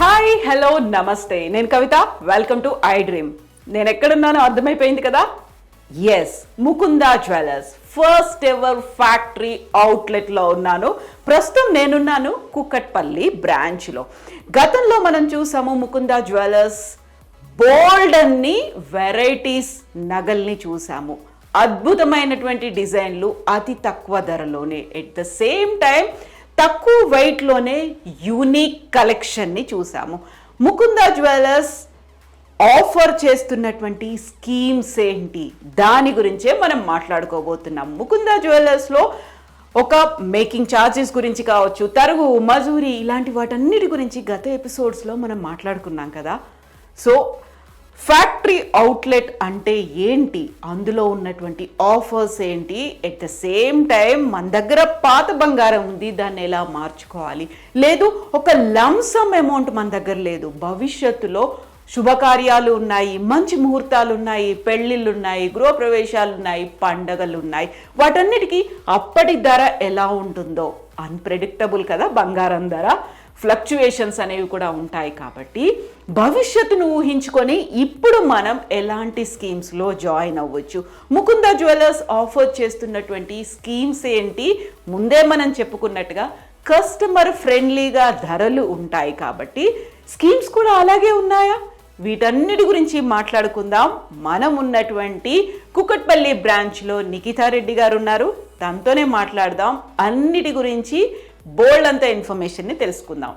Hi hello namaste. నేను Kavitha. Welcome to I dream నేను ఎక్కడున్నానో అర్థమైపోయింది కదా? Yes Mukunda jewellers first ever factory అవుట్లెట్లో ఉన్నాను. ప్రస్తుతం నేనున్నాను కుక్కట్పల్లి బ్రాంచ్లో గతంలో మనం చూసాము ముకుందా జ్యువెలర్స్ బోల్డ్ అన్ని వెరైటీస్ నగల్ని చూసాము. అద్భుతమైనటువంటి డిజైన్లు అతి తక్కువ ధరలోనే ఎట్ ద సేమ్ టైం తక్కువ వెయిట్లోనే యూనిక్ కలెక్షన్ని చూసాము. ముకుందా జ్యువెలర్స్ ఆఫర్ చేస్తున్నటువంటి స్కీమ్స్ ఏంటి? దాని గురించే మనం మాట్లాడుకోబోతున్నాం. ముకుందా జ్యువెలర్స్లో ఒక మేకింగ్ ఛార్జెస్ గురించి కావచ్చు తరుగు మజూరి ఇలాంటి వాటన్నిటి గురించి గత ఎపిసోడ్స్లో మనం మాట్లాడుకున్నాం కదా. సో ఫ్యాక్టరీ అవుట్లెట్ అంటే ఏంటి? అందులో ఉన్నటువంటి ఆఫర్స్ ఏంటి? ఎట్ ద సేమ్ టైం మన దగ్గర పాత బంగారం ఉంది దాన్ని ఎలా మార్చుకోవాలి? లేదు ఒక లంసమ్ అమౌంట్ మన దగ్గర లేదు. భవిష్యత్తులో శుభకార్యాలు ఉన్నాయి మంచి ముహూర్తాలు ఉన్నాయి పెళ్ళిళ్ళు ఉన్నాయి గృహప్రవేశాలు ఉన్నాయి పండగలు ఉన్నాయి వాటన్నిటికీ అప్పటి ధర ఎలా ఉంటుందో అన్ప్రెడిక్టబుల్ కదా బంగారం ధర? ఫ్లక్చుయేషన్స్ అనేవి కూడా ఉంటాయి కాబట్టి భవిష్యత్తును ఊహించుకొని ఇప్పుడు మనం ఎలాంటి స్కీమ్స్లో జాయిన్ అవ్వచ్చు? ముకుంద జ్యువెలర్స్ ఆఫర్ చేస్తున్నటువంటి స్కీమ్స్ ఏంటి? ముందే మనం చెప్పుకున్నట్టుగా కస్టమర్ ఫ్రెండ్లీగా ధరలు ఉంటాయి కాబట్టి స్కీమ్స్ కూడా అలాగే ఉన్నాయా? వీటన్నిటి గురించి మాట్లాడుకుందాం. మనం ఉన్నటువంటి కుకట్పల్లి బ్రాంచ్లో నిఖితా రెడ్డి గారు ఉన్నారు తనతోనే మాట్లాడదాం. అన్నిటి గురించి బోల్డ్ అంత ఇన్ఫర్మేషన్ని తెలుసుకుందాం.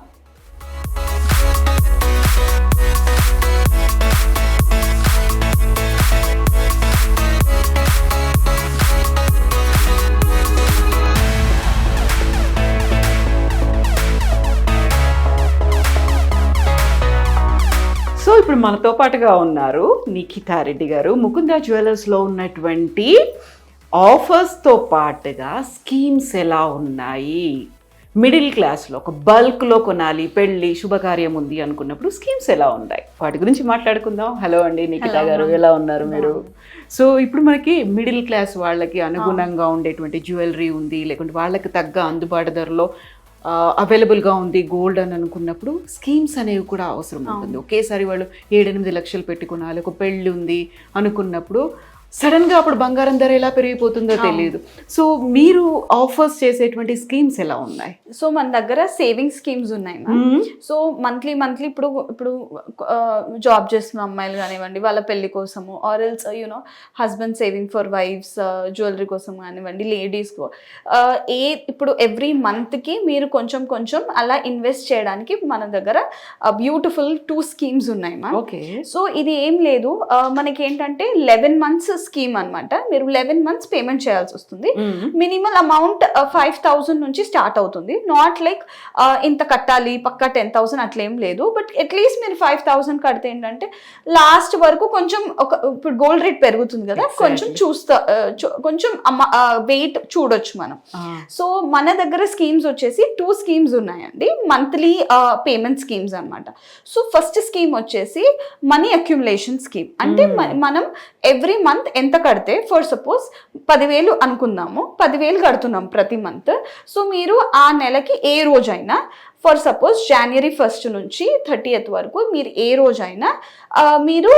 ఇప్పుడు మనతో పాటుగా ఉన్నారు నిఖితా రెడ్డి గారు. ముకుందా జ్యువెలర్స్లో ఉన్నటువంటి ఆఫర్స్తో పాటుగా స్కీమ్స్ ఎలా ఉన్నాయి? మిడిల్ క్లాస్లో ఒక బల్క్లో కొనాలి పెళ్ళి శుభకార్యం ఉంది అనుకున్నప్పుడు స్కీమ్స్ ఎలా ఉన్నాయి? వాటి గురించి మాట్లాడుకుందాం. హలో అండి నిఖితా గారు. ఎలా ఉన్నారు మీరు? సో ఇప్పుడు మనకి మిడిల్ క్లాస్ వాళ్ళకి అనుగుణంగా ఉండేటువంటి జ్యువెలరీ ఉంది లేకుంటే వాళ్ళకి తగ్గ అందుబాటు ధరలో అవైలబుల్గా ఉంది గోల్డ్ అని అనుకున్నప్పుడు స్కీమ్స్ అనేవి కూడా అవసరం ఉంటుంది. ఒకేసారి వాళ్ళు ఏడెనిమిది లక్షలు పెట్టుకునాలి ఒక పెళ్ళి ఉంది అనుకున్నప్పుడు సడన్గా అప్పుడు బంగారం ధర ఎలా పెరిగిపోతుందో తెలియదు సో మీరు ఆఫర్స్ చేసేటువంటి స్కీమ్స్ ఎలా ఉన్నాయి? సో మన దగ్గర సేవింగ్ స్కీమ్స్ ఉన్నాయి సో మంత్లీ మంత్లీ ఇప్పుడు ఇప్పుడు జాబ్ చేస్తున్న అమ్మాయిలు కానివ్వండి వాళ్ళ పెళ్ళి కోసము or else you know husband saving for wife's jewellery కోసం కానివ్వండి లేడీస్ ఏ ఇప్పుడు ఎవ్రీ మంత్కి మీరు కొంచెం కొంచెం అలా ఇన్వెస్ట్ చేయడానికి మన దగ్గర బ్యూటిఫుల్ టూ స్కీమ్స్ ఉన్నాయి ఓకే సో ఇది ఏం లేదు. మనకి ఏంటంటే లెవెన్ మంత్స్ స్కీమ్ అన్నమాట. మీరు లెవెన్ మంత్స్ పేమెంట్ చేయాల్సి వస్తుంది. మినిమల్ అమౌంట్ ఫైవ్ థౌసండ్ నుంచి స్టార్ట్ అవుతుంది. నాట్ లైక్ ఇంత కట్టాలి పక్కా టెన్ థౌసండ్ అట్లా ఏం లేదు బట్ అట్లీస్ట్ మీరు ఫైవ్ థౌసండ్ కడితే ఏంటంటే లాస్ట్ వరకు కొంచెం ఒక ఇప్పుడు గోల్డ్ రేట్ పెరుగుతుంది కదా కొంచెం చూస్తా కొంచెం వెయిట్ చూడొచ్చు మనం. సో మన దగ్గర స్కీమ్స్ వచ్చేసి టూ స్కీమ్స్ ఉన్నాయండి. మంత్లీ పేమెంట్ స్కీమ్స్ అన్నమాట. సో ఫస్ట్ స్కీమ్ వచ్చేసి మనీ అక్యుములేషన్ స్కీమ్ అంటే మనం ఎవ్రీ మంత్ ఎంత కడితే ఫర్ సపోజ్ పదివేలు అనుకుందాము పదివేలు కడుతున్నాం ప్రతి మంత్ సో మీరు ఆ నెలకి ఏ రోజైనా ఫర్ సపోజ్ జనవరి ఫస్ట్ నుంచి థర్టీయత్ వరకు మీరు ఏ రోజైనా మీరు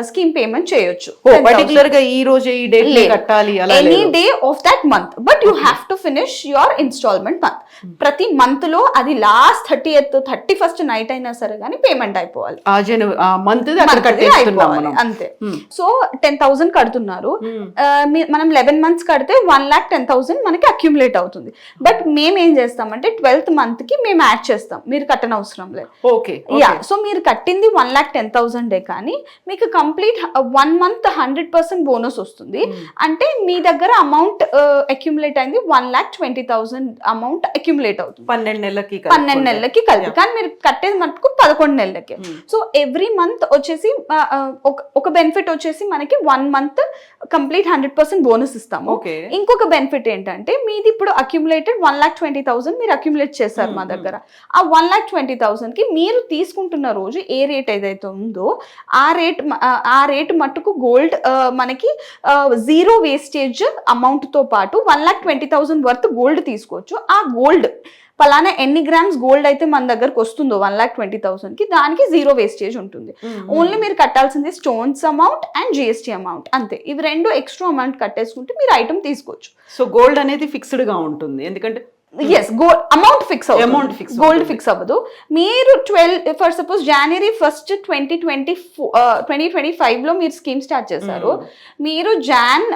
స్కీమ్ పేమెంట్ చేయొచ్చు. పర్టికులర్గా ఈ రోజు ఈ డేట్ కట్టాలి any. Day of that month but you have to finish your instalment month ప్రతి మంత్లో అది last thirtieth thirty first night అయినా సరే కానీ పేమెంట్ అయిపోవాలి. మంత్ అంతే. Hmm. సో టెన్ థౌసండ్ కడుతున్నారు. మీ- మనం లెవెన్ మంత్స్ కడితే వన్ లాక్ టెన్ థౌసండ్ మనకి అక్యుములేట్ అవుతుంది. బట్ మేము ఏం చేస్తామంటే ట్వెల్త్ మంత్కి మేము యాడ్ చేస్తాం. మీరు కట్టనవసరం లేదు. ఓకే యా సో మీరు కట్టింది వన్ లాక్ టెన్ థౌసండే కానీ మీకు complete one month hundred percent bonus వస్తుంది. అంటే మీ దగ్గర అమౌంట్ అక్యుములేట్ అయింది one lakh twenty thousand amount accumulate అవుతుంది. పన్నెండు నెలలకి పన్నెండు నెలలకి కలిపి కానీ మీరు కట్టేది మటుకు పదకొండు నెలలకి. సో ఎవ్రీ మంత్ వచ్చేసి ఆ, ఆ, ఒక- బెనిఫిట్ వచ్చేసి మనకి one month complete hundred percent bonus ఇస్తాము. ఓకే. ఇంకొక బెనిఫిట్ ఏంటంటే మీది ఇప్పుడు accumulated one lakh twenty thousand మీరు అక్యుములేట్ చేస్తారు మా మ్మ్, దగ్గర ఆ వన్ లాక్ ట్వంటీ థౌసండ్కి మీరు తీసుకుంటున్న రోజు ఏ రేట్ ఏదైతే ఉందో ఆ రేట్ ఆ రేట్ మట్టుకు గోల్డ్ మనకి జీరో వేస్టేజ్ అమౌంట్తో పాటు one lakh twenty thousand worth gold తీసుకోవచ్చు. ఆ గోల్డ్ పలానా ఎన్ని గ్రామ్స్ గోల్డ్ అయితే మన దగ్గరకు వస్తుందో వన్ లాక్ ట్వంటీ థౌసండ్కి దానికి జీరో వేస్టేజ్ ఉంటుంది. ఓన్లీ మీరు కట్టాల్సింది stones amount and GST amount అంతే. ఇవి రెండు ఎక్స్ట్రా అమౌంట్ కట్టేసుకుంటే మీరు ఐటమ్ తీసుకోవచ్చు. సో గోల్డ్ అనేది ఫిక్స్డ్గా ఉంటుంది. ఎందుకంటే as gold amount fix amount fix gold. Fix అవ్వదు. మీరు twelve for suppose January first twenty twenty twenty twenty ఫైవ్లో మీరు స్కీమ్ స్టార్ట్ చేశారు. మీరు జాన్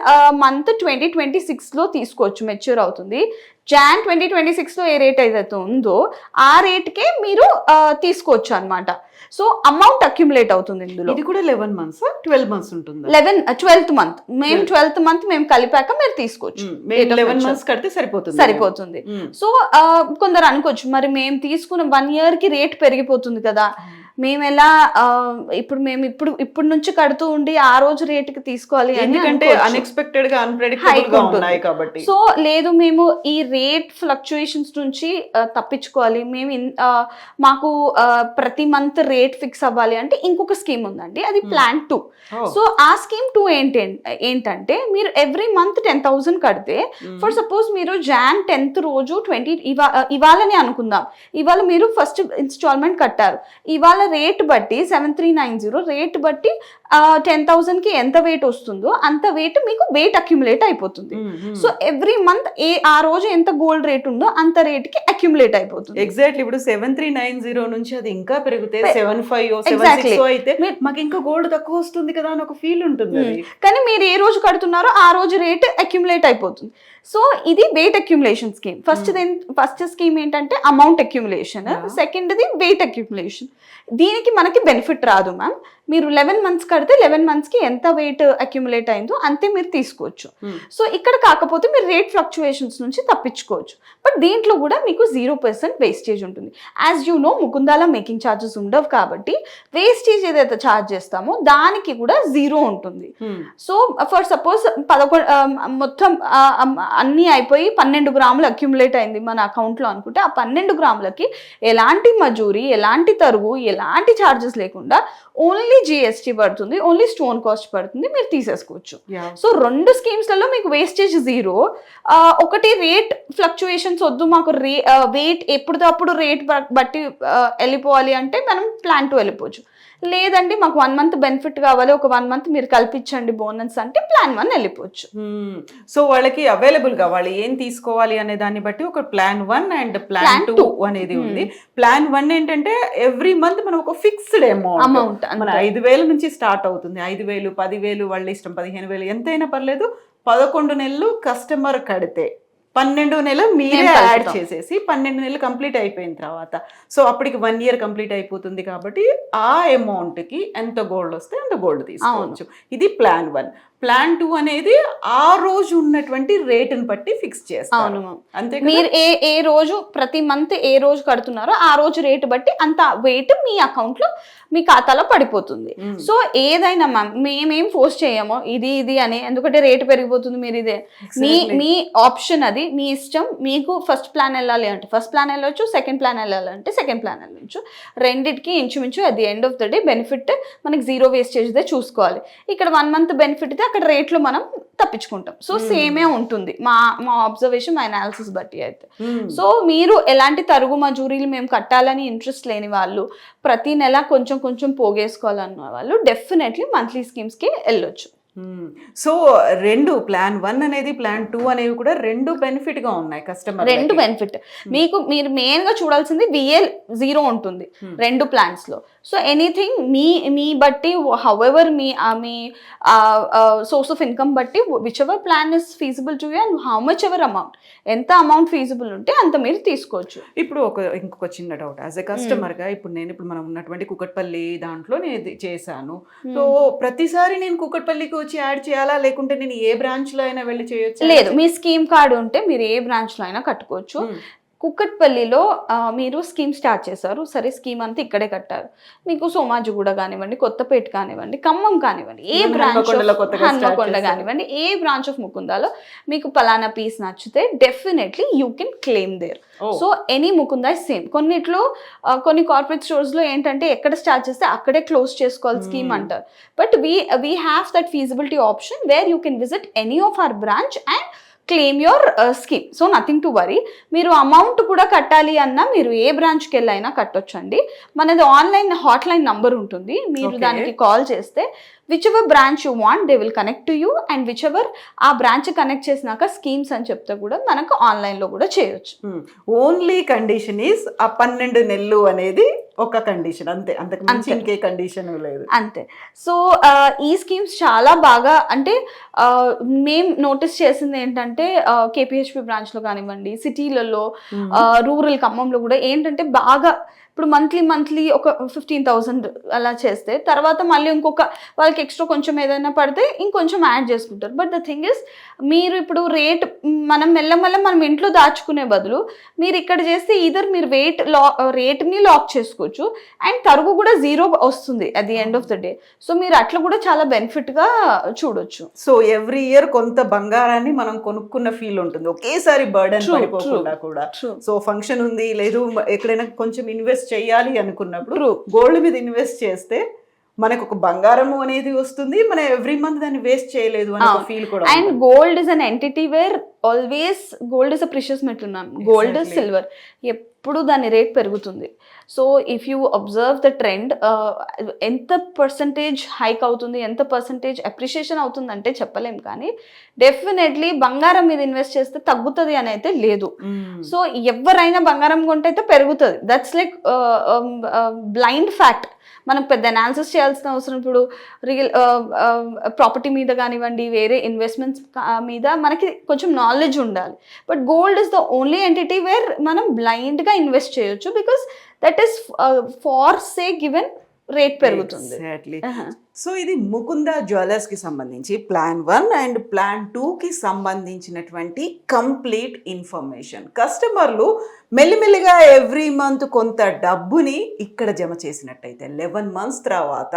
మంత్ ట్వంటీ ట్వంటీ సిక్స్లో తీసుకోవచ్చు మెచ్యూర్ అవుతుంది. జాన్ ట్వంటీ ట్వంటీ సిక్స్లో ఏ రేట్ ఏదైతే ఉందో ఆ రేట్కే మీరు తీసుకోవచ్చు అన్నమాట. సో అమౌంట్ అక్యుములేట్ అవుతుంది ఇందులో. ఇది కూడా లెవెన్ మంత్స్ ట్వెల్వ్ మంత్స్ ఉంటుంది? లెవెన్ ట్వెల్త్ మంత్ మేము ట్వెల్త్ మంత్ మేము కలిపాక మీరు తీసుకోవచ్చు. లెవెన్. మంత్స్ కడితే సరిపోతుంది. సరిపోతుంది. సో కొందరు అనుకోవచ్చు మరి మేము తీసుకున్న వన్ ఇయర్కి రేట్ పెరిగిపోతుంది కదా. మేము ఎలా ఇప్పుడు మేము ఇప్పుడు ఇప్పుడు నుంచి కడుతూ ఉండి ఆ రోజు రేట్కి తీసుకోవాలి ఎందుకంటే. అన్ఎక్స్పెక్టెడ్గా. ఉన్నాయి కాబట్టి. సో లేదు మేము ఈ రేట్ ఫ్లక్చుయేషన్స్ నుంచి తప్పించుకోవాలి. మేము మాకు ప్రతి మంత్ రేట్ ఫిక్స్ అవ్వాలి అంటే ఇంకొక స్కీమ్ ఉందండి. అది ప్లాన్ టూ Oh. సో ఆ స్కీమ్ టూ ఏంటి ఏంటంటే మీరు ఎవ్రీ మంత్ టెన్ థౌసండ్ కడితే ఫర్ సపోజ్ మీరు జాన్ టెన్త్ రోజు ట్వంటీ ఇవా ఇవాళని అనుకుందాం. ఇవాళ మీరు ఫస్ట్ ఇన్స్టాల్మెంట్ కట్టారు. ఇవాళ రేట్ బట్టి seven three nine zero rate బట్టి టెన్ థౌసండ్కి ఎంత వెయిట్ వస్తుందో అంత వెయిట్ మీకు వెయిట్ అక్యుములేట్ అయిపోతుంది. సో ఎవ్రీ మంత్ ఏ ఆ రోజు ఎంత గోల్డ్ రేట్ ఉందో అంత రేట్కి అక్యుములేట్ అయిపోతుంది. ఎగ్జాక్ట్లీ ఇప్పుడు సెవెన్ త్రీ నైన్ జీరో నుంచి అది ఇంకా పెరిగితే సెవెన్ ఫైవ్ సెవెన్. సిక్స్ అయితే మాకు ఇంకా గోల్డ్ తక్కువ వస్తుంది కదా అని ఒక ఫీల్ ఉంటుంది కానీ మీరు ఏ రోజు కడుతున్నారో ఆ రోజు రేట్ అక్యుములేట్ అయిపోతుంది. సో ఇది weight accumulation scheme first first scheme ఏంటంటే అమౌంట్ అక్యుములేషన్. సెకండ్ది వెయిట్ అక్యుములేషన్ దీనికి మనకి బెనిఫిట్ రాదు మ్యామ్ మీరు లెవెన్ మంత్స్ కడితే లెవెన్ మంత్స్కి ఎంత వెయిట్ అక్యుములేట్ అయిందో అంతే మీరు తీసుకోవచ్చు Hmm. సో ఇక్కడ కాకపోతే మీరు రేట్ ఫ్లక్చుయేషన్స్ నుంచి తప్పించుకోవచ్చు బట్ దీంట్లో కూడా మీకు జీరో పర్సెంట్ వేస్టేజ్ ఉంటుంది యాజ్ యూ నో ముకుందాల మేకింగ్ ఛార్జెస్ ఉండవు కాబట్టి వేస్టేజ్ ఏదైతే ఛార్జ్ చేస్తామో దానికి కూడా జీరో ఉంటుంది Hmm. సో ఫర్ సపోజ్ పదకొండు మొత్తం అన్నీ అయిపోయి పన్నెండు గ్రాములు అక్యుములేట్ అయింది మన అకౌంట్లో అనుకుంటే ఆ పన్నెండు గ్రాములకి ఎలాంటి మజూరీ ఎలాంటి తరుగు ఎలాంటి ఛార్జెస్ లేకుండా ఓన్లీ జిఎస్టీ పడుతుంది ఓన్లీ స్టోన్ కాస్ట్ పడుతుంది మీరు తీసేసుకోవచ్చు. సో రెండు స్కీమ్స్లలో మీకు వేస్టేజ్ జీరో ఒకటి రేట్ ఫ్లక్చుయేషన్స్ వద్దు మాకు రే వెయిట్ ఎప్పుడప్పుడు రేట్ బట్టి వెళ్ళిపోవాలి అంటే మనం ప్లాన్ టు వెళ్ళిపోవచ్చు లేదండి మాకు వన్ మంత్ బెనిఫిట్ కావాలి ఒక వన్ మంత్ మీరు కల్పించండి బోనస్ అంటే ప్లాన్ వన్ వెళ్ళిపోవచ్చు. Hmm. సో వాళ్ళకి అవైలబుల్గా వాళ్ళు ఏం తీసుకోవాలి అనే దాన్ని బట్టి ఒక plan one and plan two. అనేది ఉంది. ప్లాన్ వన్ ఏంటంటే ఎవ్రీ మంత్ మనం ఒక ఫిక్స్డ్ అమౌంట్ అమౌంట్ మన ఐదు వేల నుంచి స్టార్ట్ అవుతుంది. ఐదు వేలు పదివేలు వాళ్ళ ఇష్టం పదిహేను వేలు ఎంతైనా పర్లేదు పదకొండు నెలలు కస్టమర్ కడితే. పన్నెండు నెలలు మీరే యాడ్. చేసేసి పన్నెండు నెలలు కంప్లీట్ అయిపోయిన తర్వాత. సో అప్పటికి వన్ ఇయర్ కంప్లీట్ అయిపోతుంది కాబట్టి ఆ అమౌంట్కి ఎంత గోల్డ్ వస్తే అంత గోల్డ్ తీసుకోవచ్చు. ఇది ప్లాన్ వన్ ప్లాన్ టూ అనేది ఆ రోజు ఉన్నటువంటి రేటుని బట్టి ఫిక్స్ మ్యామ్. అంతే మీరు ఏ ఏ రోజు ప్రతి మంత్ ఏ రోజు కడుతున్నారో ఆ రోజు రేటు బట్టి అంత వెయిట్ మీ account లో మీ ఖాతాలో పడిపోతుంది. సో ఏదైనా మ్యామ్ మేమేం ఫోర్స్ చేయము ఇది ఇది అని ఎందుకంటే రేటు పెరిగిపోతుంది మీరు ఇదే మీ. మీ ఆప్షన్ అది మీ ఇష్టం మీకు ఫస్ట్ ప్లాన్ వెళ్ళాలి అంటే ఫస్ట్ ప్లాన్ వెళ్ళొచ్చు సెకండ్ ప్లాన్ వెళ్ళాలి అంటే సెకండ్ ప్లాన్ వెళ్ళొచ్చు రెండిటికి ఇంచుమించు at the end of the day benefit మనకి జీరో వేస్టేజ్దే చూసుకోవాలి ఇక్కడ వన్ మంత్ బెనిఫిట్ అయితే అక్కడ రేట్లో మనం తప్పించుకుంటాం. సో సేమే ఉంటుంది. మా మా అబ్జర్వేషన్ మా అనాలిసిస్ బట్టి అయితే. Hmm. సో మీరు ఎలాంటి తరుగు మజూరీలు మేము కట్టాలని ఇంట్రెస్ట్ లేని వాళ్ళు ప్రతి నెల కొంచెం కొంచెం పోగేసుకోవాలన్న వాళ్ళు డెఫినెట్లీ మంత్లీ స్కీమ్స్కి వెళ్ళొచ్చు. సో రెండు ప్లాన్ వన్ అనేది ప్లాన్ టూ అనేవి కూడా రెండు బెనిఫిట్గా ఉన్నాయి కస్టమర్ రెండు బెనిఫిట్ మీకు మీరు మెయిన్గా చూడాల్సింది విఏ జీరో ఉంటుంది. Hmm. రెండు ప్లాన్స్లో. సో ఎనీథింగ్ మీ మీ బట్టి హౌఎవర్ మీ మీ సోర్స్ ఆఫ్ ఇన్కమ్ బట్టి whichever plan is feasible to you and how much ever amount ఎంత అమౌంట్ ఫీజిబుల్ ఉంటే అంత మీరు తీసుకోవచ్చు. ఇప్పుడు ఒక ఇంకొక చిన్న డౌట్ యాజ్ ఎ కస్టమర్గా ఇప్పుడు నేను ఇప్పుడు మనం ఉన్నటువంటి కుకట్పల్లి దాంట్లో నేను చేశాను. సో ప్రతిసారి నేను కుకట్పల్లికి వచ్చి యాడ్ చేయాలా? లేకుంటే నేను ఏ బ్రాంచ్లో అయినా వెళ్ళి చేయొచ్చు? లేదు. మీ స్కీమ్ కార్డు ఉంటే మీరు ఏ బ్రాంచ్లో అయినా కట్టుకోవచ్చు. కుక్కట్పల్లిలో మీరు స్కీమ్ స్టార్ట్ చేశారు సరే స్కీమ్ అంతా ఇక్కడే కట్టారు మీకు సోమాజిగూడ కానివ్వండి కొత్తపేట కానివ్వండి ఖమ్మం కానివ్వండి ఏ బ్రాంచ్ హన్మకొండ. కానివ్వండి ఏ బ్రాంచ్ ఆఫ్ ముకుందాలో మీకు పలానా పీస్ నచ్చితే definitely you can claim there. So any Mukunda same కొన్నిట్లో కొన్ని కార్పొరేట్ స్టోర్స్లో ఏంటంటే ఎక్కడ స్టార్ట్ చేస్తే అక్కడే క్లోజ్ చేసుకోవాలి స్కీమ్ Hmm. అంటారు but we we have that feasibility option where you can visit any of our branch and claim your scheme so nothing to worry మీరు amount కూడా కట్టాలి అన్నా మీరు ఏ బ్రాంచ్కి వెళ్ళైనా కట్టొచ్చండి. మనది ఆన్లైన్ హాట్ లైన్ నంబర్ ఉంటుంది. మీరు. దానికి కాల్ చేస్తే whichever branch you want they will connect to you and whichever ఆ బ్రాంచ్ కనెక్ట్ చేసినాక స్కీమ్స్ అని చెప్తే కూడా మనకు ఆన్లైన్లో కూడా చేయొచ్చు. ఓన్లీ కండిషన్ ఈస్ ఆ పన్నెండు నెలలు అనేది ఒక కండిషన్ అంతే. అంతకు మించి. ఇంకే కండిషన్ లేదు. అంతే. సో ఈ స్కీమ్స్ చాలా బాగా అంటే మేం నోటీస్ చేసింది ఏంటంటే కేపీహెచ్పి బ్రాంచ్లో కానివ్వండి సిటీలలో రూరల్ ఖమ్మంలో కూడా ఏంటంటే బాగా ఇప్పుడు మంత్లీ మంత్లీ ఒక ఫిఫ్టీన్ థౌసండ్ అలా చేస్తే తర్వాత మళ్ళీ ఇంకొక వాళ్ళకి ఎక్స్ట్రా కొంచెం ఏదైనా పడితే ఇంకొంచెం యాడ్ చేసుకుంటారు. బట్ ద థింగ్ ఇస్ మీరు ఇప్పుడు రేట్ మనం మెల్లమెల్ల మనం ఇంట్లో దాచుకునే బదులు మీరు ఇక్కడ చేస్తే ఈధర్ మీరు వెయిట్ లా రేట్ని లాక్ చేసుకోవచ్చు అండ్ తరుగు కూడా జీరో వస్తుంది at the end of the day so మీరు అట్లా కూడా చాలా బెనిఫిట్గా చూడొచ్చు. సో ఎవ్రీ ఇయర్ కొంత బంగారాన్ని మనం కొనుక్కున్న ఫీల్ ఉంటుంది. ఒకేసారి బర్డన్ పడిపోకుండా కూడా. సో ఫంక్షన్ ఉంది లేదు ఎక్కడైనా కొంచెం ఇన్వెస్ట్ చేయాలి అనుకున్నప్పుడు. గోల్డ్ మీద ఇన్వెస్ట్ చేస్తే మనకు ఒక బంగారము అనేది వస్తుంది మనం ఎవ్రీ మంత్ దాన్ని వేస్ట్ చేయలేదు అనే. ఫీల్ కూడా and. Gold is an entity where always gold is a precious metal ma'am gold. Silver ఎప్పుడు దాని రేట్ పెరుగుతుంది so if you observe the trend ఎంత పర్సంటేజ్ హైక్ అవుతుంది ఎంత పర్సంటేజ్ అప్రిషియేషన్ అవుతుంది అంటే చెప్పలేం కానీ డెఫినెట్లీ బంగారం మీద ఇన్వెస్ట్ చేస్తే తగ్గుతుంది అని అయితే లేదు. సో ఎవరైనా బంగారం కొంటే అయితే పెరుగుతుంది దట్స్ లైక్ బ్లైండ్ ఫ్యాక్ట్ మనం పెద్ద అనాలిసిస్ చేయాల్సిన అవసరం. ఇప్పుడు రియల్ ప్రాపర్టీ uh, uh, మీద కానివ్వండి వేరే ఇన్వెస్ట్మెంట్స్ మీద మనకి కొంచెం నాలెడ్జ్ ఉండాలి. But gold is the only entity where మనం బ్లైండ్గా ఇన్వెస్ట్ చేయొచ్చు because that is for say given rate పెరుగుతుంది. Uh-huh. సో ఇది ముకుంద జ్యువెలర్స్కి సంబంధించి plan one and plan two కి సంబంధించినటువంటి కంప్లీట్ ఇన్ఫర్మేషన్ కస్టమర్లు మెల్లిమెల్లిగా ఎవ్రీ మంత్ కొంత డబ్బుని ఇక్కడ జమ చేసినట్టయితే లెవెన్ మంత్స్ తర్వాత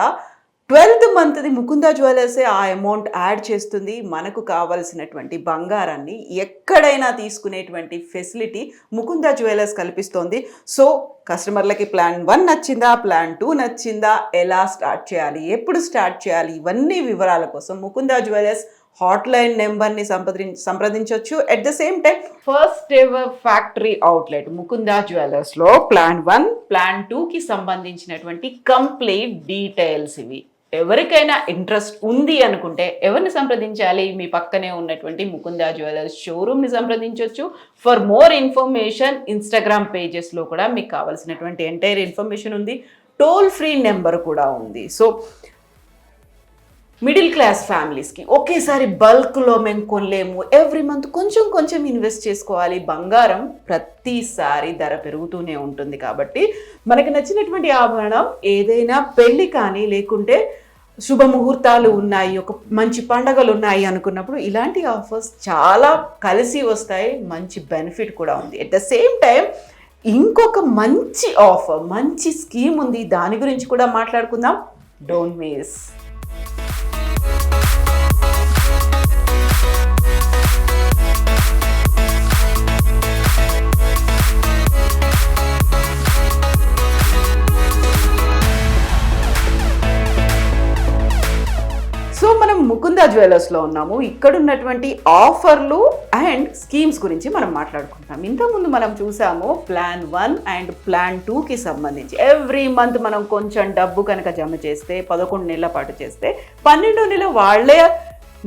ట్వెల్త్ మంత్ది ముకుంద జ్యువెలర్సే ఆ అమౌంట్ యాడ్ చేస్తుంది. మనకు కావలసినటువంటి బంగారాన్ని ఎక్కడైనా తీసుకునేటువంటి ఫెసిలిటీ ముకుంద జ్యువెలర్స్ కల్పిస్తోంది. సో కస్టమర్లకి ప్లాన్ వన్ నచ్చిందా? ప్లాన్ టూ నచ్చిందా? ఎలా స్టార్ట్ చేయాలి? ఎప్పుడు స్టార్ట్ చేయాలి? ఇవన్నీ వివరాల కోసం ముకుంద జ్యువెలర్స్ హాట్ లైన్ నెంబర్ని సంప్రదిం సంప్రదించవచ్చు at the same time first ever factory outlet Mukunda జ్యువెలర్స్లో plan one plan టూకి సంబంధించినటువంటి కంప్లీట్ డీటెయిల్స్ ఇవి. ఎవరికైనా ఇంట్రెస్ట్ ఉంది అనుకుంటే ఎవరిని సంప్రదించాలి? మీ పక్కనే ఉన్నటువంటి ముకుంద జ్యువెలర్స్ షోరూమ్ని సంప్రదించవచ్చు ఫర్ మోర్ ఇన్ఫర్మేషన్ ఇన్స్టాగ్రామ్ పేజెస్లో కూడా మీకు కావాల్సినటువంటి ఎంటైర్ ఇన్ఫర్మేషన్ ఉంది. టోల్ ఫ్రీ నెంబర్ కూడా ఉంది. సో మిడిల్ క్లాస్ ఫ్యామిలీస్కి ఒకేసారి బల్క్లో మేము కొనలేము. ఎవ్రీ మంత్ కొంచెం కొంచెం ఇన్వెస్ట్ చేసుకోవాలి. బంగారం ప్రతిసారి ధర పెరుగుతూనే ఉంటుంది కాబట్టి మనకి నచ్చినటువంటి ఆభరణం ఏదైనా పెళ్ళి కానీ లేకుంటే శుభముహూర్తాలు ఉన్నాయి ఒక మంచి పండగలు ఉన్నాయి అనుకున్నప్పుడు ఇలాంటి ఆఫర్స్ చాలా కలిసి వస్తాయి మంచి బెనిఫిట్ కూడా ఉంది. ఎట్ ద సేమ్ టైం ఇంకొక మంచి ఆఫర్ మంచి స్కీమ్ ఉంది. దాని గురించి కూడా మాట్లాడుకుందాం. డోంట్ మిస్ సో మనం ముకుంద జ్యువెలర్స్లో ఉన్నాము. ఇక్కడ ఉన్నటువంటి ఆఫర్లు అండ్ స్కీమ్స్ గురించి మనం మాట్లాడుకుంటాం ఇంతకుముందు మనం చూసాము ప్లాన్ వన్ అండ్ ప్లాన్ టూకి సంబంధించి. ఎవ్రీ మంత్ మనం కొంచెం డబ్బు కనుక జమ చేస్తే పదకొండు నెలల పాటు చేస్తే పన్నెండో నెల వాళ్ళే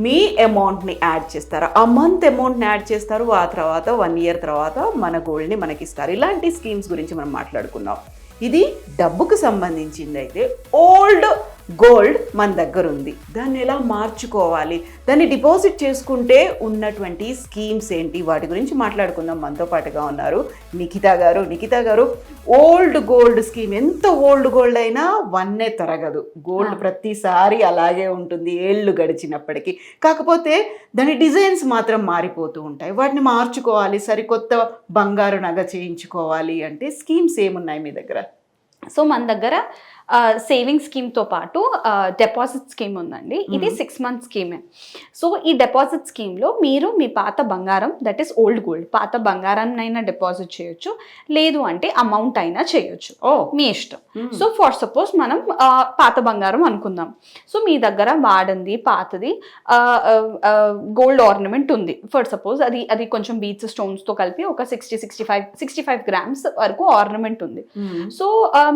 మీ అమౌంట్ని యాడ్ చేస్తారు? ఆ మంత్ అమౌంట్ని యాడ్ చేస్తారు ఆ తర్వాత వన్ ఇయర్ తర్వాత మన గోల్డ్ని మనకి ఇస్తారు. ఇలాంటి స్కీమ్స్ గురించి మనం మాట్లాడుకున్నాం. ఇది డబ్బుకు సంబంధించింది అయితే ఓల్డ్ గోల్డ్ మన దగ్గర ఉంది దాన్ని ఎలా మార్చుకోవాలి? దాన్ని డిపాజిట్ చేసుకుంటే ఉన్నటువంటి స్కీమ్స్ ఏంటి? వాటి గురించి మాట్లాడుకుందాం. మనతో పాటుగా ఉన్నారు నిఖిత గారు. నిఖిత గారు ఓల్డ్ గోల్డ్ స్కీమ్ ఎంత ఓల్డ్ గోల్డ్ అయినా వన్నే తరగదు. గోల్డ్ ప్రతిసారి అలాగే ఉంటుంది. ఏళ్ళు గడిచినప్పటికీ. కాకపోతే దాని డిజైన్స్ మాత్రం మారిపోతూ ఉంటాయి. వాటిని మార్చుకోవాలి. సరికొత్త బంగారు నగ చేయించుకోవాలి అంటే స్కీమ్స్ ఏమున్నాయి మీ దగ్గర? సో మన దగ్గర సేవింగ్ స్కీమ్తో పాటు డిపాజిట్ స్కీమ్ ఉందండి. ఇది సిక్స్ మంత్ స్కీమే సో ఈ డిపాజిట్ స్కీమ్లో మీరు మీ పాత బంగారం దట్ ఈస్ ఓల్డ్ గోల్డ్ పాత బంగారాన్ని అయినా డిపాజిట్ చేయొచ్చు. లేదు అంటే అమౌంట్ అయినా చేయొచ్చు. ఓ. మీ ఇష్టం. సో ఫర్ సపోజ్ మనం పాత బంగారం అనుకుందాం. సో మీ దగ్గర వాడింది పాతది గోల్డ్ ఆర్నమెంట్ ఉంది. ఫర్ సపోజ్ అది అది కొంచెం బీచ్ స్టోన్స్తో కలిపి ఒక sixty sixty five sixty five grams వరకు ఆర్నమెంట్ ఉంది. సో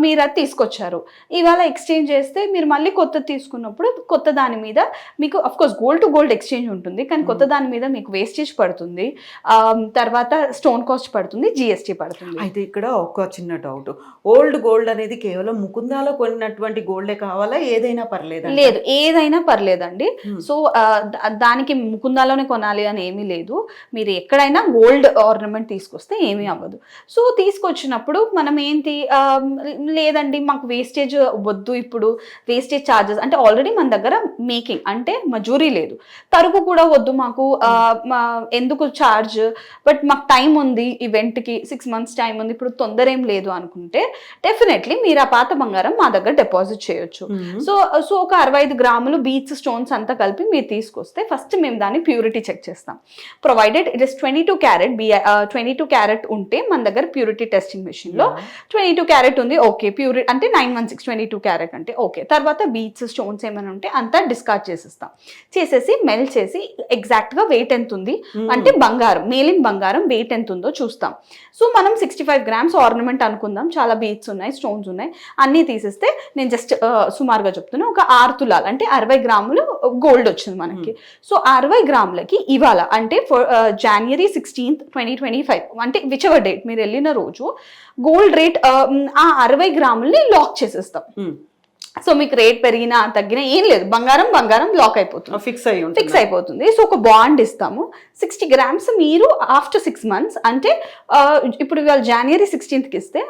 మీరు అది తీసుకొచ్చారు. ఇవాళ ఎక్స్చేంజ్ చేస్తే మీరు మళ్ళీ కొత్తది తీసుకున్నప్పుడు కొత్త దాని మీద మీకు of course gold to gold exchange ఉంటుంది కానీ కొత్త దాని మీద మీకు వేస్టేజ్ పడుతుంది ఆ, తర్వాత స్టోన్ కాస్ట్ పడుతుంది జిఎస్టీ పడుతుంది. అయితే ఇక్కడ ఒక చిన్న డౌట్ ఓల్డ్ గోల్డ్ అనేది కేవలం ముకుందాలో కొన్నటువంటి గోల్డే కావాలా? ఏదైనా పర్లేదా లేదు ఏదైనా పర్లేదండి. Hmm. సో దానికి ముకుందాలోనే కొనాలి అని ఏమీ లేదు. మీరు ఎక్కడైనా గోల్డ్ ఆర్నమెంట్ తీసుకొస్తే ఏమీ అవ్వదు. సో తీసుకొచ్చినప్పుడు మనం ఏంటి లేదండి మాకు వేస్టేజ్ వద్దు ఇప్పుడు వేస్టేజ్ ఛార్జెస్ అంటే ఆల్రెడీ మన దగ్గర మేకింగ్ అంటే మజూరీ లేదు. తరుగు కూడా వద్దు మాకు ఎందుకు ఛార్జ్ బట్ మాకు టైం ఉంది ఈవెంట్కి సిక్స్ మంత్స్ టైం ఉంది ఇప్పుడు తొందర ఏం లేదు అనుకుంటే డెఫినెట్లీ మీరు ఆ పాత బంగారం మా దగ్గర డిపాజిట్ చేయొచ్చు. సో సో ఒక అరవై ఐదు గ్రాములు బీచ్ స్టోన్స్ అంతా కలిపి మీరు తీసుకొస్తే ఫస్ట్ మేము దాన్ని ప్యూరిటీ చెక్ చేస్తాం. Provided it is twenty two carat be twenty two carat ఉంటే మన దగ్గర ప్యూరిటీ టెస్టింగ్ మెషిన్లో ట్వంటీ టూ క్యారెట్ ఉంది ఓకే ప్యూరి అంటే nine one six twenty two carat అంటే ఓకే. తర్వాత బీచ్ స్టోన్స్ ఏమైనా ఉంటే అంతా డిస్కార్డ్ చేసేస్తాం. చేసేసి మెల్ చేసి ఎగ్జాక్ట్గా వెయిట్ ఎంత ఉంది? అంటే బంగారం మేలిం బంగారం వెయిట్ ఎంత ఉందో చూస్తాం. సో మనం సిక్స్టీ ఫైవ్ గ్రామ్స్ ఆర్నమెంట్ అనుకుందాం. చాలా బీట్స్ ఉన్నాయి స్టోన్స్ ఉన్నాయి. అన్నీ తీసేస్తే నేను జస్ట్ సుమారుగా చెప్తున్నా. ఒక ఆరు తులాలు అంటే అరవై గ్రాములు గోల్డ్ వచ్చింది మనకి. సో అరవై గ్రాములకి ఇవాళ అంటే January sixteenth twenty twenty five అంటే విచ్ ఎవర్ డేట్ మీరు వెళ్ళిన రోజు గోల్డ్ రేట్ ఆ అరవై గ్రాముల్ని లాక్ చేసేస్తాం. మ్మ్. సో మీకు రేట్ పెరిగినా తగ్గినా ఏం లేదు. బంగారం బంగారం లాక్ అయిపోతుంది. ఫిక్స్ అయి ఫిక్స్ అయిపోతుంది. సో ఒక బాండ్ ఇస్తాము. సిక్స్టీ గ్రామ్స్ మీరు ఆఫ్టర్ సిక్స్ మంత్స్ అంటే ఇప్పుడు ఇవాళ జనవరి సిక్స్టీన్త్కి ఇస్తే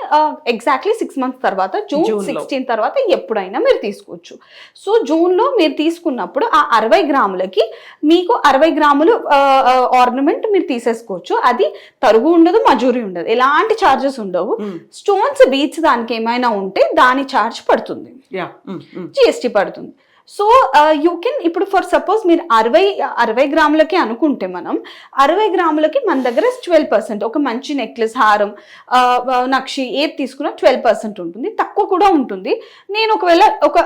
ఎగ్జాక్ట్లీ సిక్స్ మంత్స్ తర్వాత జూన్. సిక్స్టీన్ తర్వాత ఎప్పుడైనా మీరు తీసుకోవచ్చు. సో జూన్లో మీరు తీసుకున్నప్పుడు ఆ అరవై గ్రాములకి మీకు అరవై గ్రాములు ఆర్నమెంట్ మీరు తీసేసుకోవచ్చు. అది తరుగు ఉండదు మజూరీ ఉండదు. ఎలాంటి ఛార్జెస్ ఉండవు. స్టోన్స్ బీచ్ దానికి ఏమైనా ఉంటే దాని ఛార్జ్ పడుతుంది. యా. జిఎస్టీ పడుతుంది. సో యూ కెన్ ఇప్పుడు ఫర్ సపోజ్ మీరు అరవై అరవై గ్రాములకి అనుకుంటే మనం అరవై గ్రాములకి మన దగ్గర ట్వెల్వ్ పర్సెంట్ ఒక మంచి నెక్లెస్ హారం ఆ, ఆ, నక్షి ఏది తీసుకున్నా ట్వెల్వ్ పర్సెంట్ ఉంటుంది. తక్కువ కూడా ఉంటుంది. నేను ఒకవేళ ఒక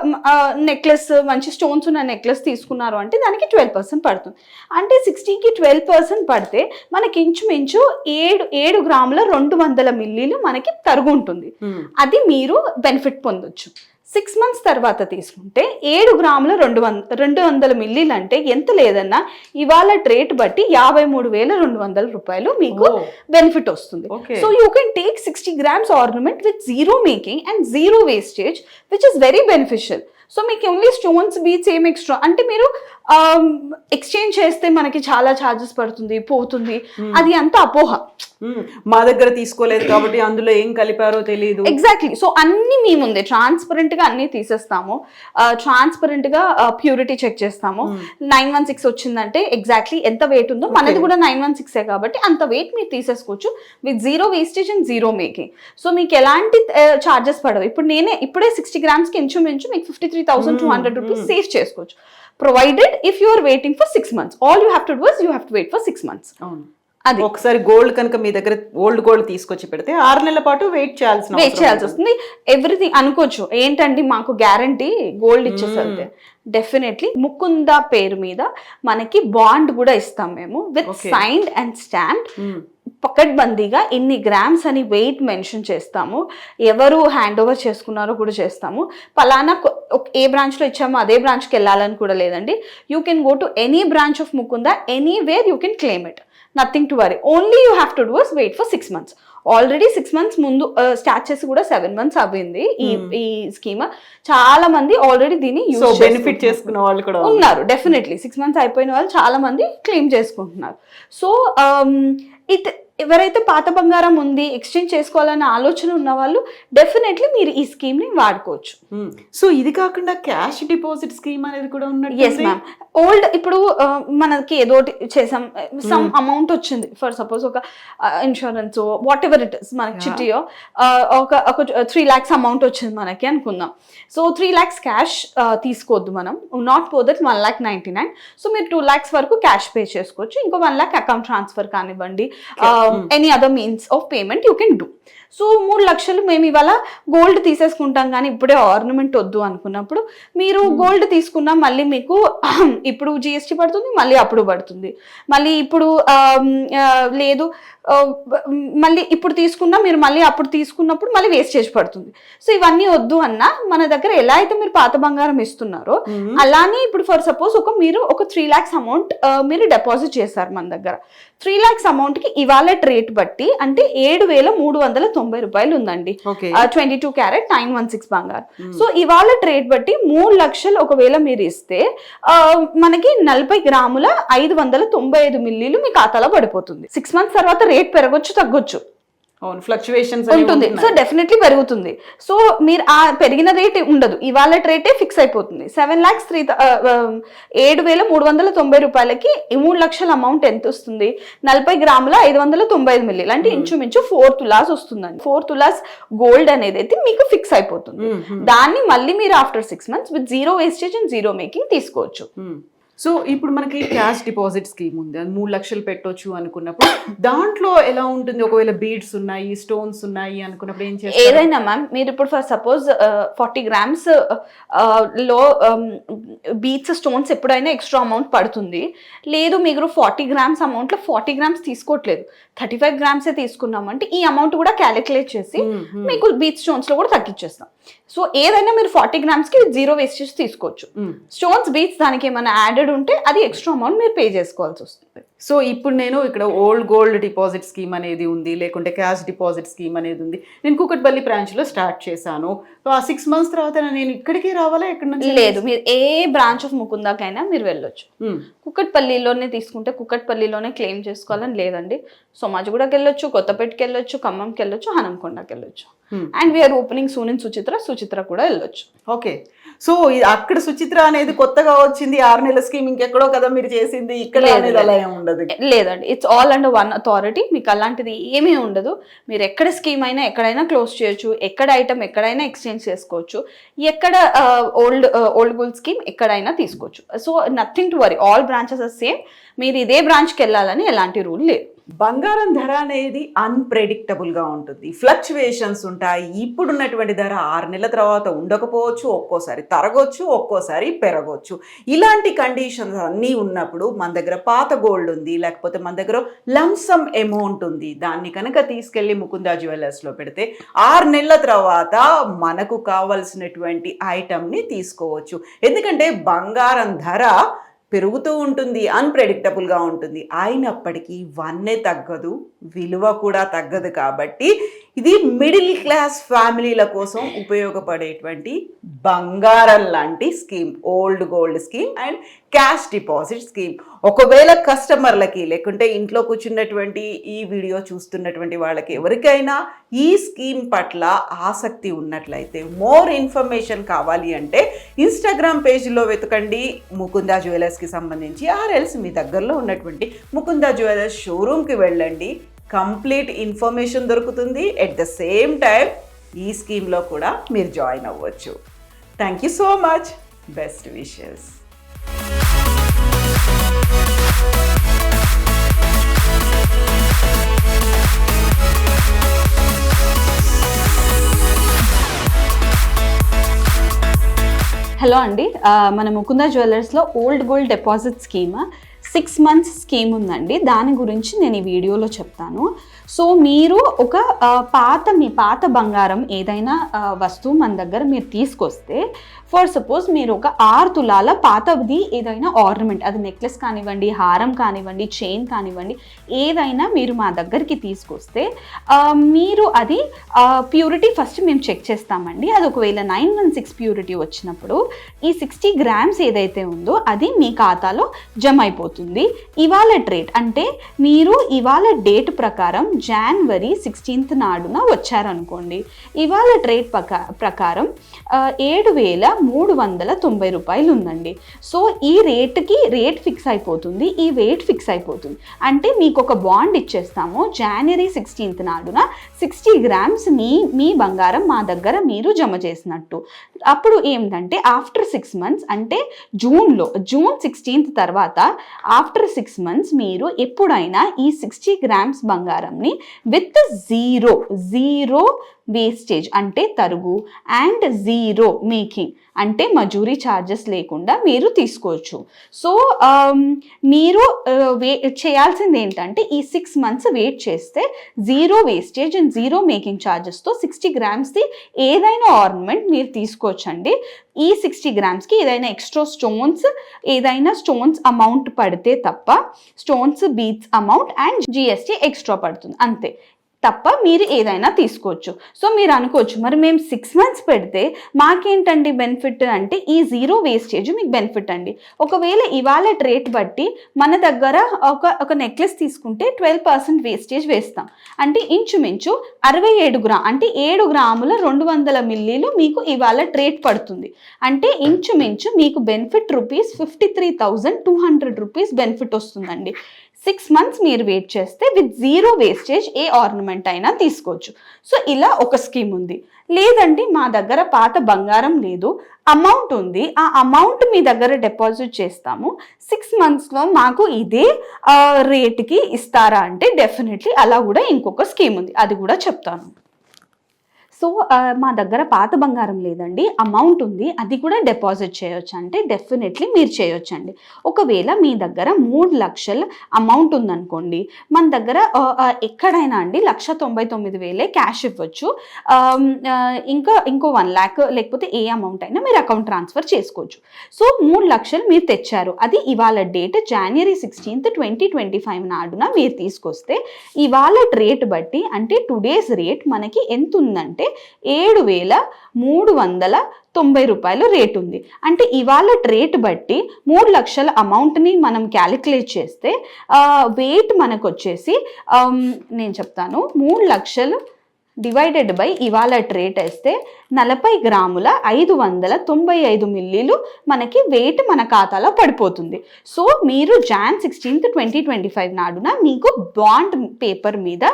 నెక్లెస్ మంచి స్టోన్స్ ఉన్న నెక్లెస్ తీసుకున్నారు అంటే దానికి ట్వెల్వ్ పర్సెంట్ పడుతుంది. అంటే సిక్స్టీకి ట్వెల్వ్ పర్సెంట్ పడితే మనకి ఇంచుమించు ఏడు ఏడు గ్రాముల రెండు వందల మిల్లీలు మనకి తరుగు ఉంటుంది. మ్మ్. అది మీరు బెనిఫిట్ పొందొచ్చు. సిక్స్ మంత్స్ తర్వాత తీసుకుంటే ఏడు గ్రాముల రెండు వంద రెండు వందల మిల్లీలు అంటే ఎంత లేదన్నా ఇవాళ రేట్ బట్టి యాభై మూడు వేల రెండు వందల రూపాయలు మీకు. బెనిఫిట్ వస్తుంది. So you can take sixty grams ornament with zero making and zero wastage which is very beneficial so మీకు ఓన్లీ స్టోన్స్ బీట్స్ ఏం ఎక్స్ట్రా అంటే మీరు ఎక్స్చేంజ్ చేస్తే మనకి చాలా ఛార్జెస్ పడుతుంది పోతుంది. అది అంత అపోహ. మ్మ్. మా దగ్గర తీసుకోలేదు కాబట్టి అందులో ఏం కలిపారో తెలియదు ఎగ్జాక్ట్లీ సో అన్ని మీ ముందే ట్రాన్స్పరెంట్గా అన్ని తీసేస్తాము. ట్రాన్స్పరెంట్గా ప్యూరిటీ చెక్ చేస్తాము. నైన్ వన్ సిక్స్ వచ్చిందంటే ఎగ్జాక్ట్లీ ఎంత వెయిట్ ఉందో మనది కూడా నైన్ వన్ సిక్సే కాబట్టి అంత వెయిట్ మీరు తీసేసుకోవచ్చు. With zero wastage and zero making so మీకు ఎలాంటి చార్జెస్ పడవు. ఇప్పుడు నేనే ఇప్పుడే సిక్స్టీ గ్రామ్స్కి ఇంచుమించు మీకు fifty three thousand two hundred rupees save చేసుకోవచ్చు. Provided if you are waiting for six months all you have to do you have to wait for six months అది. ఒకసారి గోల్డ్ కనుక మీ దగ్గర ఓల్డ్ గోల్డ్ తీసుకొచ్చి పెడితే ఆరు నెలల పాటు వెయిట్ చేయాల్సిన వెయిట్ చేయాల్సి. వస్తుంది. ఎవ్రీథింగ్ అనుకోవచ్చు. ఏంటండి? మాకు గ్యారంటీ గోల్డ్ ఇచ్చేసరికి డెఫినెట్లీ ముకుంద పేరు మీద మనకి బాండ్ కూడా ఇస్తాం మేము విత్. సైన్డ్ అండ్ మ్మ్. పకడ్బందీగా ఇన్ని గ్రామ్స్ అని వెయిట్ మెన్షన్ చేస్తాము. ఎవరు హ్యాండ్ ఓవర్ చేసుకున్నారో కూడా చేస్తాము. పలానా ఏ బ్రాంచ్లో ఇచ్చామో అదే బ్రాంచ్కి వెళ్ళాలని కూడా లేదండి. You can go to any branch of Mukunda anywhere you can claim it nothing to worry only you have to do as wait for six months already six months ముందు స్టార్ట్ చేసి కూడా సెవెన్ మంత్స్ అవ్వింది ఈ ఈ scheme చాలా మంది already దీన్ని benefit. చేసుకున్న వాళ్ళు కూడా ఉన్నారు. డెఫినెట్లీ సిక్స్ మంత్స్ అయిపోయిన వాళ్ళు చాలా మంది క్లెయిమ్ చేసుకుంటున్నారు. సో ఇట్ ఎవరైతే పాత బంగారం ఉంది ఎక్స్చేంజ్ చేసుకోవాలన్న ఆలోచన ఉన్న వాళ్ళు డెఫినెట్లీ మీరు ఈ స్కీమ్ని వాడుకోవచ్చు. So Hmm. ఇది కాకుండా క్యాష్ డిపాజిట్ స్కీమ్ అనేది కూడా ఉన్నట్టు ఎస్ మ్యామ్ ఓల్డ్ ఇప్పుడు ఆ, మనకి ఏదో చేసాం సమ్ అమౌంట్ వచ్చింది. ఫర్ సపోజ్ ఒక insurance what ever it is మనకి చిట్టియో ఒక ఒక త్రీ ల్యాక్స్ అమౌంట్ వచ్చింది మనకి అనుకుందాం. సో త్రీ ల్యాక్స్ క్యాష్ తీసుకోవద్దు మనం. Not for that one lakh ninety nine so మీరు టూ ల్యాక్స్ వరకు క్యాష్ పే చేసుకోవచ్చు. ఇంకో వన్ ల్యాక్ అకౌంట్ ట్రాన్స్ఫర్ కానివ్వండి. Any other means of payment you can do so మూడు లక్షలు మేము ఇవాళ గోల్డ్ తీసేసుకుంటాం కానీ ఇప్పుడే ఆర్నమెంట్ వద్దు అనుకున్నప్పుడు మీరు గోల్డ్ తీసుకున్నా మళ్ళీ మీకు ఇప్పుడు జిఎస్టీ పడుతుంది మళ్ళీ అప్పుడు పడుతుంది. మళ్ళీ ఇప్పుడు ఆ, లేదు మళ్ళీ ఇప్పుడు తీసుకున్నా మీరు మళ్ళీ అప్పుడు తీసుకున్నప్పుడు మళ్ళీ వేస్టేజ్ పడుతుంది. సో ఇవన్నీ వద్దు అన్నా మన దగ్గర ఎలా అయితే మీరు పాత బంగారం ఇస్తున్నారో అలానే ఇప్పుడు ఫర్ సపోజ్ ఒక మీరు ఒక త్రీ ల్యాక్స్ అమౌంట్ మీరు డిపాజిట్ చేశారు మన దగ్గర. త్రీ ల్యాక్స్ అమౌంట్కి ఇవాళ రేట్ బట్టి అంటే ఏడు వేల మూడు వందల తొంభై రూపాయలు ఉందండి. Twenty two carat nine one six బంగారు. సో ఇవాళ రేట్ బట్టి మూడు లక్షలు ఒకవేళ మీరు ఇస్తే మనకి నలభై గ్రాముల ఐదు వందల తొంభై ఐదు మిల్లీలు మీ ఖాతాలో పడిపోతుంది. సిక్స్ మంత్స్ తర్వాత రేట్ పెరగొచ్చు తగ్గొచ్చు. అవును ఫ్లక్చువేషన్స్ ఉంటుంది. సో డెఫినెట్లీ పెరుగుతుంది. సో మీరు ఆ పెరిగిన రేట్ ఉండదు. ఇవాళ రేటే ఫిక్స్ అయిపోతుంది. సెవెన్ ల్యాక్స్ త్రీ ఏడు వేల మూడు వందల తొంభై రూపాయలకి మూడు లక్షల అమౌంట్ ఎంత వస్తుంది? నలభై గ్రాముల ఐదు వందల తొంభై ఐదు మిల్లీలు అంటే ఇంచుమించు ఫోర్ తులాస్ వస్తుందండి. ఫోర్ తులాస్ గోల్డ్ అనేది అయితే మీకు ఫిక్స్ అయిపోతుంది. దాన్ని మళ్ళీ మీరు after six months with zero wastage and zero making తీసుకోవచ్చు. సో ఇప్పుడు మనకి క్యాష్ డిపాజిట్ స్కీమ్ ఉంది. అది మూడు లక్షలు పెట్టొచ్చు అనుకున్నప్పుడు దాంట్లో ఎలా ఉంటుంది? ఒకవేళ బీడ్స్ ఉన్నాయి స్టోన్స్ ఉన్నాయి అనుకున్నప్పుడు ఏం చేస్తారు? ఏదైనా మ్యామ్ మీరు ఇప్పుడు ఫర్ సపోజ్ ఫార్టీ గ్రామ్స్లో బీట్స్ స్టోన్స్ ఎప్పుడైనా ఎక్స్ట్రా అమౌంట్ పడుతుంది. లేదు మీరు ఫార్టీ గ్రామ్స్ అమౌంట్లో ఫార్టీ గ్రామ్స్ తీసుకోవట్లేదు. థర్టీ ఫైవ్ గ్రామ్సే తీసుకున్నామంటే ఈ అమౌంట్ కూడా క్యాలిక్యులేట్ చేసి మీకు బీచ్ స్టోన్స్లో కూడా తగ్గించేస్తాం. సో ఏదైనా మీరు ఫార్టీ గ్రామ్స్కి జీరో వేస్టేజ్ తీసుకోవచ్చు. స్టోన్స్ బీచ్ దానికి ఏమైనా యాడెడ్ ఉంటే అది ఎక్స్ట్రా అమౌంట్ మీరు పే చేసుకోవాల్సి వస్తుంది. సో ఇప్పుడు నేను ఇక్కడ ఓల్డ్ గోల్డ్ డిపాజిట్ స్కీమ్ అనేది ఉంది లేకుంటే క్యాష్ డిపాజిట్ స్కీమ్ అనేది ఉంది. నేను కుకట్పల్లి బ్రాంచ్లో స్టార్ట్ చేశాను. సో ఆ సిక్స్ మంత్స్ తర్వాత నేను ఇక్కడికి రావాలా? ఎక్కడి నుంచి? లేదు మీరు ఏ బ్రాంచ్ ఆఫ్ ముకుందాకైనా మీరు వెళ్ళొచ్చు. కుక్కట్పల్లిలోనే తీసుకుంటే కుక్కట్పల్లిలోనే క్లెయిమ్ చేసుకోవాలని లేదండి. సోమాజిగూడకి వెళ్ళొచ్చు కొత్తపేటకి వెళ్ళొచ్చు ఖమ్మంకి వెళ్ళొచ్చు హనంకొండకి వెళ్ళొచ్చు. And we are opening soon in Suchitra Suchitra కూడా వెళ్ళొచ్చు. ఓకే. సో అక్కడ సుచిత్ర అనేది కొత్తగా వచ్చింది ఆరు నెలల స్కీమ్ ఇంకెక్కడో కదా మీరు చేసింది ఇక్కడ అనేది అలా ఉండదు. లేదండి. It's all under one authority మీకు అలాంటిది ఏమీ ఉండదు. మీరు ఎక్కడ స్కీమ్ అయినా ఎక్కడైనా క్లోజ్ చేయొచ్చు. ఎక్కడ ఐటమ్ ఎక్కడైనా ఎక్స్చేంజ్ చేసుకోవచ్చు. ఎక్కడ ఓల్డ్ ఓల్డ్ గోల్డ్ స్కీమ్ ఎక్కడైనా తీసుకోవచ్చు. So nothing to worry all branches are same మీరు ఇదే బ్రాంచ్కి వెళ్ళాలని ఎలాంటి రూల్ లేదు. బంగారం ధర అనేది అన్ప్రెడిక్టబుల్గా ఉంటుంది. ఫ్లక్చువేషన్స్ ఉంటాయి. ఇప్పుడున్నటువంటి ధర ఆరు నెలల తర్వాత ఉండకపోవచ్చు ఒక్కోసారి తరగొచ్చు ఒక్కోసారి పెరగవచ్చు ఇలాంటి కండిషన్స్ అన్నీ ఉన్నప్పుడు మన దగ్గర పాత గోల్డ్ ఉంది లేకపోతే మన దగ్గర లంసమ్ అమౌంట్ ఉంది. దాన్ని కనుక తీసుకెళ్ళి ముకుందా జ్యువెలర్స్లో పెడితే ఆరు నెలల తర్వాత మనకు కావలసినటువంటి ఐటమ్ని తీసుకోవచ్చు. ఎందుకంటే బంగారం ధర పెరుగుతూ ఉంటుంది అన్ప్రెడిక్టబుల్గా ఉంటుంది. అయినప్పటికీ వన్నే తగ్గదు విలువ కూడా తగ్గదు కాబట్టి ఇది మిడిల్ క్లాస్ ఫ్యామిలీల కోసం ఉపయోగపడేటువంటి బంగారం లాంటి scheme old gold scheme and cash deposit scheme. ఒకవేళ కస్టమర్లకి లేకుంటే ఇంట్లో కూర్చున్నటువంటి ఈ వీడియో చూస్తున్నటువంటి వాళ్ళకి ఎవరికైనా ఈ స్కీమ్ పట్ల ఆసక్తి ఉన్నట్లయితే మోర్ ఇన్ఫర్మేషన్ కావాలి అంటే ఇన్స్టాగ్రామ్ పేజ్లో వెతకండి. ముకుందా జ్యువెలర్స్కి సంబంధించి ఆర్ఎల్స్ మీ దగ్గరలో ఉన్నటువంటి ముకుందా జ్యువెలర్స్ షోరూమ్కి వెళ్ళండి. కంప్లీట్ ఇన్ఫర్మేషన్ దొరుకుతుంది. ఎట్ ద సేమ్ టైం ఈ స్కీమ్లో కూడా మీరు జాయిన్ అవ్వచ్చు. Thank you so much best wishes hello అండి. మన Mukunda జ్యువెలర్స్లో old gold deposit scheme six months scheme ఉందండి. దాని గురించి నేను ఈ వీడియోలో చెప్తాను. సో మీరు ఒక పాత మీ పాత బంగారం ఏదైనా వస్తువు మన దగ్గర మీరు తీసుకొస్తే ఫర్ సపోజ్ మీరు ఒక ఆరు తులాల పాతది ఏదైనా ఆర్నమెంట్ అది నెక్లెస్ కానివ్వండి హారం కానివ్వండి చైన్ కానివ్వండి ఏదైనా మీరు మా దగ్గరికి తీసుకొస్తే మీరు అది ప్యూరిటీ ఫస్ట్ మేము చెక్ చేస్తామండి. అది ఒకవేళ నైన్ వన్ సిక్స్ ప్యూరిటీ వచ్చినప్పుడు ఈ సిక్స్టీ గ్రామ్స్ ఏదైతే ఉందో అది మీ ఖాతాలో జమ అయిపోతుంది. ఇవాళ రేట్ అంటే మీరు ఇవాళ డేట్ ప్రకారం జనవరి సిక్స్టీన్త్ నాడున వచ్చారనుకోండి. ఇవాళ రేట్ ప్రకా ప్రకారం ఏడు వేల మూడు వందల తొంభై రూపాయలు ఉందండి సో ఈ రేట్కి రేట్ ఫిక్స్ అయిపోతుంది. ఈ వెయిట్ ఫిక్స్ అయిపోతుంది. అంటే మీకు ఒక బాండ్ ఇచ్చేస్తాము. జనవరి సిక్స్టీన్త్ నాడున సిక్స్టీ గ్రామ్స్ మీ మీ బంగారం మా దగ్గర మీరు జమ చేసినట్టు. అప్పుడు ఏంటంటే ఆఫ్టర్ సిక్స్ మంత్స్ అంటే జూన్లో జూన్ సిక్స్టీన్త్ తర్వాత ఆఫ్టర్ సిక్స్ మంత్స్ మీరు ఎప్పుడైనా ఈ సిక్స్టీ గ్రామ్స్ బంగారంని విత్ జీరో జీరో వేస్టేజ్ అంటే తరుగు అండ్ జీరో మేకింగ్ అంటే మజూరీ ఛార్జెస్ లేకుండా మీరు తీసుకోవచ్చు. సో um, మీరు uh, వే చేయాల్సింది ఏంటంటే ఈ సిక్స్ మంత్స్ వెయిట్ చేస్తే zero wastage and zero making ఛార్జెస్తో sixty గ్రామ్స్ది ఏదైనా ఆర్నమెంట్ మీరు తీసుకోవచ్చండి. ఈ సిక్స్టీ గ్రామ్స్కి ఏదైనా ఎక్స్ట్రా స్టోన్స్ ఏదైనా స్టోన్స్ అమౌంట్ పడితే తప్ప stones beads amount and GST extra పడుతుంది. అంతే. తప్ప మీరు ఏదైనా తీసుకోవచ్చు. సో మీరు అనుకోవచ్చు మరి మేము సిక్స్ మంత్స్ పెడితే మాకేంటండి బెనిఫిట్ అంటే ఈ జీరో వేస్టేజ్ మీకు బెనిఫిట్ అండి. ఒకవేళ ఇవాళ రేట్ బట్టి మన దగ్గర ఒక ఒక నెక్లెస్ తీసుకుంటే ట్వెల్వ్ పర్సెంట్ వేస్టేజ్ వేస్తాం. అంటే ఇంచుమించు అరవై ఏడు గ్రా అంటే ఏడు గ్రాముల రెండు వందల మిల్లీలు మీకు ఇవాళ రేట్ పడుతుంది. అంటే ఇంచుమించు మీకు benefit rupees fifty three thousand two hundred rupees benefit వస్తుందండి. సిక్స్ మంత్స్ మీరు వెయిట్ చేస్తే విత్ జీరో వేస్టేజ్ ఏ ఆర్నమెంట్ అయినా తీసుకోవచ్చు. సో ఇలా ఒక స్కీమ్ ఉంది. లేదండి మా దగ్గర పాత బంగారం లేదు. అమౌంట్ ఉంది. ఆ అమౌంట్ మీ దగ్గర డిపాజిట్ చేస్తాము. సిక్స్ మంత్స్లో మాకు ఇదే రేట్కి ఇస్తారా అంటే డెఫినెట్లీ అలా కూడా ఇంకొక స్కీమ్ ఉంది. అది కూడా చెప్తాను. సో మా దగ్గర పాత బంగారం లేదండి. అమౌంట్ ఉంది. అది కూడా డిపాజిట్ చేయొచ్చు. అంటే డెఫినెట్లీ మీరు చేయొచ్చండి. ఒకవేళ మీ దగ్గర మూడు లక్షల అమౌంట్ ఉందనుకోండి మన దగ్గర ఎక్కడైనా అండి లక్ష తొంభై తొమ్మిది వేలే క్యాష్ ఇవ్వచ్చు. ఇంకా ఇంకో వన్ ల్యాక్ లేకపోతే ఏ అమౌంట్ అయినా మీరు అకౌంట్ ట్రాన్స్ఫర్ చేసుకోవచ్చు. సో మూడు లక్షలు మీరు తెచ్చారు. అది ఇవాళ date January sixteenth twenty twenty five నాడున మీరు తీసుకొస్తే ఇవాళ రేట్ బట్టి అంటే టుడేస్ రేట్ మనకి ఎంత ఉందంటే ఏడు వేల మూడు వందల తొంభై రూపాయలు రేట్ ఉంది. అంటే ఇవాళ రేట్ బట్టి మూడు లక్షల అమౌంట్ని మనం క్యాలిక్యులేట్ చేస్తే వెయిట్ మనకు వచ్చేసి నేను చెప్తాను. మూడు లక్షలు డివైడెడ్ బై ఇవాళ రేట్ వేస్తే నలభై గ్రాముల ఐదు వందల తొంభై ఐదు మిల్లీలు మనకి వెయిట్ మన ఖాతాలో పడిపోతుంది. సో మీరు Jan sixteenth twenty twenty five నాడున మీకు బాండ్ పేపర్ మీద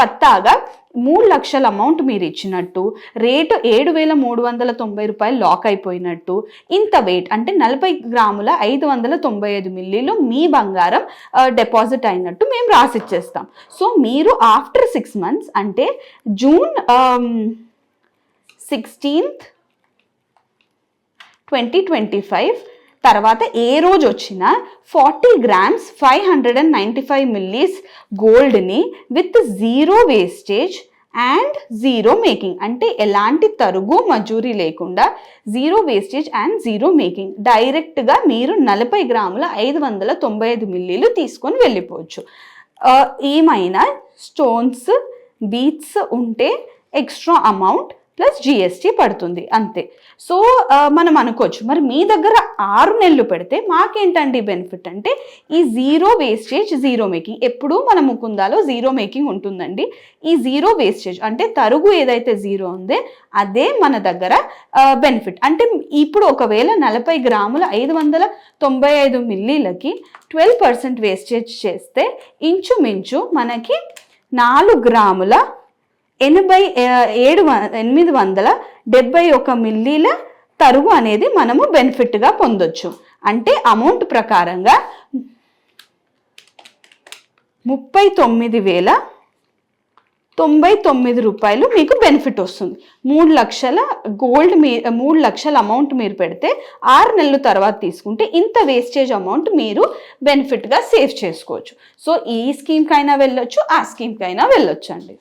పత్తాగా మూడు లక్షల అమౌంట్ మీరు ఇచ్చినట్టు రేటు ఏడు వేల మూడు వందల తొంభై రూపాయలు లాక్ అయిపోయినట్టు ఇంత వెయిట్ అంటే నలభై గ్రాముల ఐదు వందల తొంభై ఐదు మిల్లీలు మీ బంగారం డిపాజిట్ అయినట్టు మేము రాసిచ్చేస్తాం. సో మీరు ఆఫ్టర్ సిక్స్ మంత్స్ అంటే June sixteenth twenty twenty five తర్వాత ఏ రోజు వచ్చినా forty grams five hundred and ninety five millis గోల్డ్ని with zero wastage and zero making. అంటే ఎలాంటి తరుగు మజూరీ లేకుండా zero wastage and zero making. డైరెక్ట్గా మీరు నలభై గ్రాముల ఐదు వందల తొంభై ఐదు మిల్లీలు తీసుకొని వెళ్ళిపోవచ్చు. ఏమైనా స్టోన్స్ బీట్స్ ఉంటే ఎక్స్ట్రా అమౌంట్ ప్లస్ జిఎస్టీ పడుతుంది అంతే. సో మనం అనుకోవచ్చు మరి మీ దగ్గర ఆరు నెలలు పెడితే మాకేంటండి బెనిఫిట్ అంటే ఈ జీరో వేస్టేజ్ జీరో మేకింగ్ ఎప్పుడు మన ముకుందాలో జీరో మేకింగ్ ఉంటుందండి. ఈ జీరో వేస్టేజ్ అంటే తరుగు ఏదైతే జీరో ఉందే అదే మన దగ్గర బెనిఫిట్. అంటే ఇప్పుడు ఒకవేళ నలభై గ్రాముల ఐదు వందల తొంభై ఐదు మిల్లీలకి ట్వెల్వ్ పర్సెంట్ వేస్టేజ్ చేస్తే ఇంచుమించు మనకి నాలుగు గ్రాముల ఎనభై ఏడు ఎనిమిది వందల డెబ్బై ఒక మిల్లీల తరుగు అనేది మనము బెనిఫిట్గా పొందొచ్చు. అంటే అమౌంట్ ప్రకారంగా ముప్పై తొమ్మిది వేల తొంభై తొమ్మిది రూపాయలు మీకు బెనిఫిట్ వస్తుంది. మూడు లక్షల గోల్డ్ మీ మూడు లక్షల అమౌంట్ మీరు పెడితే ఆరు నెలల తర్వాత తీసుకుంటే ఇంత వేస్టేజ్ అమౌంట్ మీరు బెనిఫిట్గా సేవ్ చేసుకోవచ్చు. సో ఈ స్కీమ్కైనా వెళ్ళొచ్చు ఆ స్కీమ్కైనా వెళ్ళొచ్చు అండి